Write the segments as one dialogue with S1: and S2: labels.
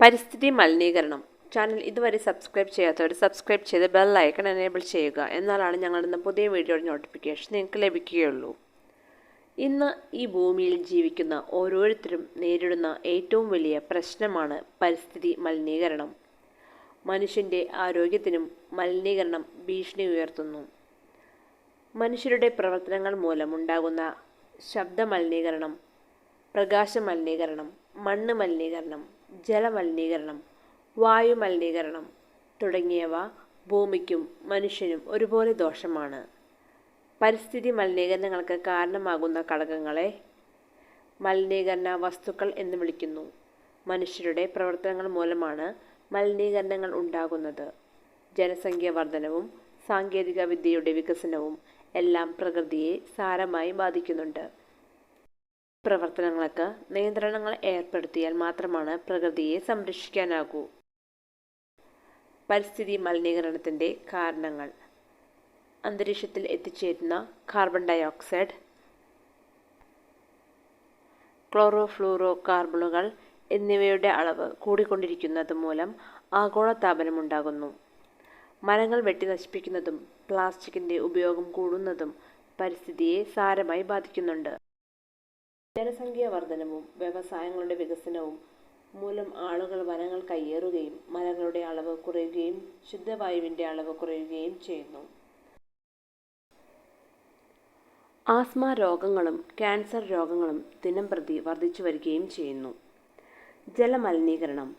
S1: പരിസ്ഥിതി മലിനീകരണം. ചാനൽ ഇതുവരെ സബ്സ്ക്രൈബ് ചെയ്യാത്തവർ സബ്സ്ക്രൈബ് ചെയ്ത് ബെൽ ഐക്കൺ എനേബിൾ ചെയ്യുക. എന്നാലാണ് ഞങ്ങളുടെ പുതിയ വീഡിയോയുടെ നോട്ടിഫിക്കേഷൻ നിങ്ങൾക്ക് ലഭിക്കുകയുള്ളൂ. ഇന്ന് ഈ ഭൂമിയിൽ ജീവിക്കുന്ന ഓരോരുത്തരും നേരിടുന്ന ഏറ്റവും വലിയ പ്രശ്നമാണ് പരിസ്ഥിതി മലിനീകരണം. മനുഷ്യന്റെ ആരോഗ്യത്തിനും മലിനീകരണം ഭീഷണി ഉയർത്തുന്നു. മനുഷ്യരുടെ പ്രവർത്തനങ്ങൾ മൂലമുണ്ടാകുന്ന ശബ്ദ മലിനീകരണം പ്രകാശ മലിനീകരണം മണ്ണ് മലിനീകരണം ജലമലിനീകരണം വായുമലിനീകരണം തുടങ്ങിയവ ഭൂമിക്കും മനുഷ്യനും ഒരുപോലെ ദോഷമാണ്. പരിസ്ഥിതി മലിനീകരണങ്ങൾക്ക് കാരണമാകുന്ന ഘടകങ്ങളെ മലിനീകരണ വസ്തുക്കൾ എന്ന് വിളിക്കുന്നു. മനുഷ്യരുടെ പ്രവർത്തനങ്ങൾ മൂലമാണ് മലിനീകരണങ്ങൾ ഉണ്ടാകുന്നത്. ജനസംഖ്യ വർധനവും സാങ്കേതിക വിദ്യയുടെ വികസനവും എല്ലാം പ്രകൃതിയെ സാരമായി ബാധിക്കുന്നുണ്ട്. പ്രവർത്തനങ്ങൾക്ക് നിയന്ത്രണങ്ങൾ ഏർപ്പെടുത്തിയാൽ മാത്രമാണ് പ്രകൃതിയെ സംരക്ഷിക്കാനാകൂ. പരിസ്ഥിതി മലിനീകരണത്തിന്റെ കാരണങ്ങൾ. അന്തരീക്ഷത്തിൽ എത്തിച്ചേരുന്ന കാർബൺ ഡയോക്സൈഡ് ക്ലോറോഫ്ലൂറോ കാർബണുകൾ എന്നിവയുടെ അളവ് കൂടിക്കൊണ്ടിരിക്കുന്നത് മൂലം ആഗോളതാപനമുണ്ടാകുന്നു മരങ്ങൾ വെട്ടി നശിപ്പിക്കുന്നതും പ്ലാസ്റ്റിക്കിന്റെ ഉപയോഗം കൂടുന്നതും പരിസ്ഥിതിയെ സാരമായി ബാധിക്കുന്നുണ്ട്. ജനസംഖ്യാ വർധനവും വ്യവസായങ്ങളുടെ വികസനവും മൂലം ആളുകൾ വനങ്ങൾ കയ്യേറുകയും മരങ്ങളുടെ അളവ് കുറയുകയും ശുദ്ധവായുവിന്റെ അളവ് കുറയുകയും ചെയ്യുന്നു. ആസ്മ രോഗങ്ങളും ക്യാൻസർ രോഗങ്ങളും ദിനം പ്രതി വർദ്ധിച്ചു വരികയും ചെയ്യുന്നു. ജലമലിനീകരണം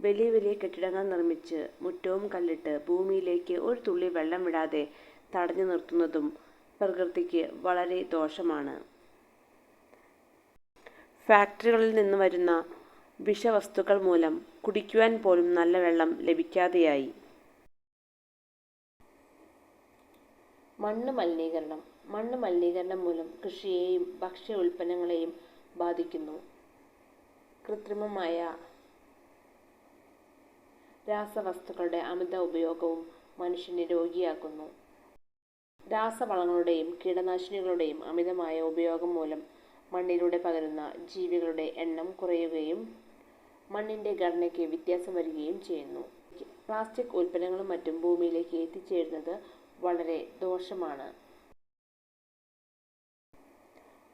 S1: വലിയ വലിയ കെട്ടിടങ്ങൾ നിർമ്മിച്ച് മുറ്റവും കല്ലിട്ട് ഭൂമിയിലേക്ക് ഒരു തുള്ളി വെള്ളം വിടാതെ തടഞ്ഞു നിർത്തുന്നതും പ്രകൃതിക്ക് വളരെ ദോഷമാണ്. ഫാക്ടറികളിൽ നിന്ന് വരുന്ന വിഷവസ്തുക്കൾ മൂലം കുടിക്കുവാൻ പോലും നല്ല വെള്ളം ലഭിക്കാതെയായി. മണ്ണ് മലിനീകരണം. മണ്ണ് മലിനീകരണം മൂലം കൃഷിയെയും ഭക്ഷ്യ ഉൽപ്പന്നങ്ങളെയും ബാധിക്കുന്നു. കൃത്രിമമായ രാസവസ്തുക്കളുടെ അമിത ഉപയോഗവും മനുഷ്യനെ രോഗിയാക്കുന്നു. രാസവളങ്ങളുടെയും കീടനാശിനികളുടെയും അമിതമായ ഉപയോഗം മൂലം മണ്ണിലൂടെ പകരുന്ന ജീവികളുടെ എണ്ണം കുറയുകയും മണ്ണിന്റെ ഘടനയ്ക്ക് വ്യത്യാസം വരികയും ചെയ്യുന്നു. പ്ലാസ്റ്റിക് ഉൽപ്പന്നങ്ങളും മറ്റും ഭൂമിയിലേക്ക് എത്തിച്ചേരുന്നത് വളരെ ദോഷമാണ്.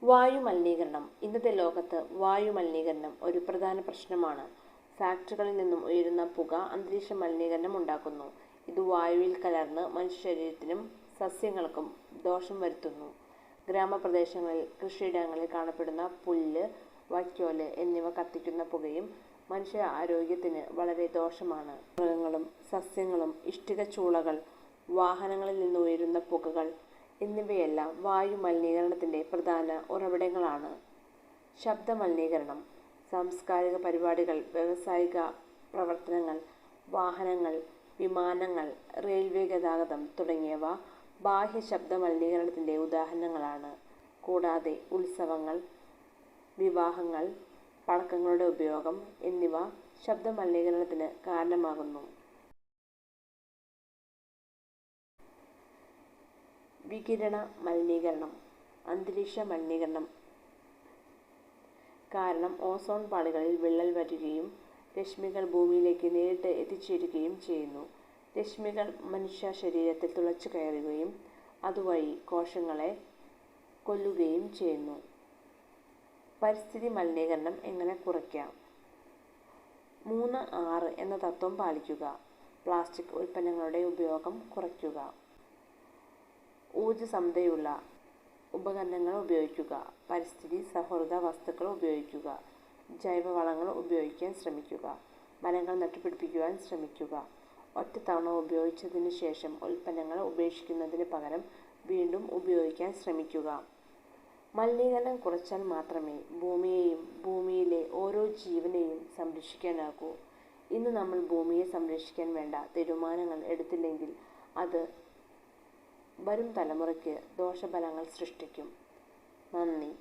S1: വായു മലിനീകരണം. ഇന്നത്തെ ലോകത്ത് വായു മലിനീകരണം ഒരു പ്രധാന പ്രശ്നമാണ്. ഫാക്ടറികളിൽ നിന്നും ഉയരുന്ന പുക അന്തരീക്ഷ മലിനീകരണം ഉണ്ടാക്കുന്നു. ഇത് വായുവിൽ കലർന്ന് മനുഷ്യ ശരീരത്തിനും സസ്യങ്ങൾക്കും ദോഷം വരുത്തുന്നു. ഗ്രാമപ്രദേശങ്ങളിൽ കൃഷിയിടങ്ങളിൽ കാണപ്പെടുന്ന പുല്ല് വൈക്കോൽ എന്നിവ കത്തിക്കുന്ന പുകയും മനുഷ്യ ആരോഗ്യത്തിന് വളരെ ദോഷമാണ്. മൃഗങ്ങളും സസ്യങ്ങളും ഇഷ്ടിക ചൂളകൾ വാഹനങ്ങളിൽ നിന്ന് ഉയരുന്ന പുകകൾ എന്നിവയെല്ലാം വായു മലിനീകരണത്തിന്റെ പ്രധാന ഉറവിടങ്ങളാണ്. ശബ്ദ മലിനീകരണം സാംസ്കാരിക പരിപാടികൾ വ്യവസായിക പ്രവർത്തനങ്ങൾ വാഹനങ്ങൾ വിമാനങ്ങൾ റെയിൽവേ ഗതാഗതം തുടങ്ങിയവ ബാഹ്യ ശബ്ദ മലിനീകരണത്തിന്റെ ഉദാഹരണങ്ങളാണ്. കൂടാതെ ഉത്സവങ്ങൾ വിവാഹങ്ങൾ പടക്കങ്ങളുടെ ഉപയോഗം എന്നിവ ശബ്ദ മലിനീകരണത്തിന് കാരണമാകുന്നു. വികിരണ മലിനീകരണം അന്തരീക്ഷ മലിനീകരണം. കാരണം ഓസോൺ പാളികളിൽ വിള്ളൽ വരികയും രശ്മികൾ ഭൂമിയിലേക്ക് നേരിട്ട് എത്തിച്ചേരുകയും ചെയ്യുന്നു. രശ്മികൾ മനുഷ്യ ശരീരത്തിൽ തുളച്ചു കയറുകയും അതുവഴി കോശങ്ങളെ കൊല്ലുകയും ചെയ്യുന്നു. പരിസ്ഥിതി മലിനീകരണം എങ്ങനെ കുറയ്ക്കാം? മൂന്ന് ആറ് എന്ന തത്വം പാലിക്കുക. പ്ലാസ്റ്റിക് ഉൽപ്പന്നങ്ങളുടെ ഉപയോഗം കുറയ്ക്കുക. ഊർജസമതയുള്ള ഉപകരണങ്ങൾ ഉപയോഗിക്കുക. പരിസ്ഥിതി സൗഹൃദ വസ്തുക്കൾ ഉപയോഗിക്കുക. ജൈവവളങ്ങൾ ഉപയോഗിക്കാൻ ശ്രമിക്കുക. മരങ്ങൾ നട്ടുപിടിപ്പിക്കുവാൻ ശ്രമിക്കുക. ഒറ്റത്തവണ ഉപയോഗിച്ചതിന് ശേഷം ഉൽപ്പന്നങ്ങൾ ഉപേക്ഷിക്കുന്നതിന് പകരം വീണ്ടും ഉപയോഗിക്കാൻ ശ്രമിക്കുക. മലിനീകരണം കുറച്ചാൽ മാത്രമേ ഭൂമിയെയും ഭൂമിയിലെ ഓരോ ജീവനെയും സംരക്ഷിക്കാനാകൂ. ഇന്ന് നമ്മൾ ഭൂമിയെ സംരക്ഷിക്കാൻ വേണ്ട തീരുമാനങ്ങൾ എടുത്തില്ലെങ്കിൽ അത് വരും തലമുറയ്ക്ക് ദോഷഫലങ്ങൾ സൃഷ്ടിക്കും. നന്ദി.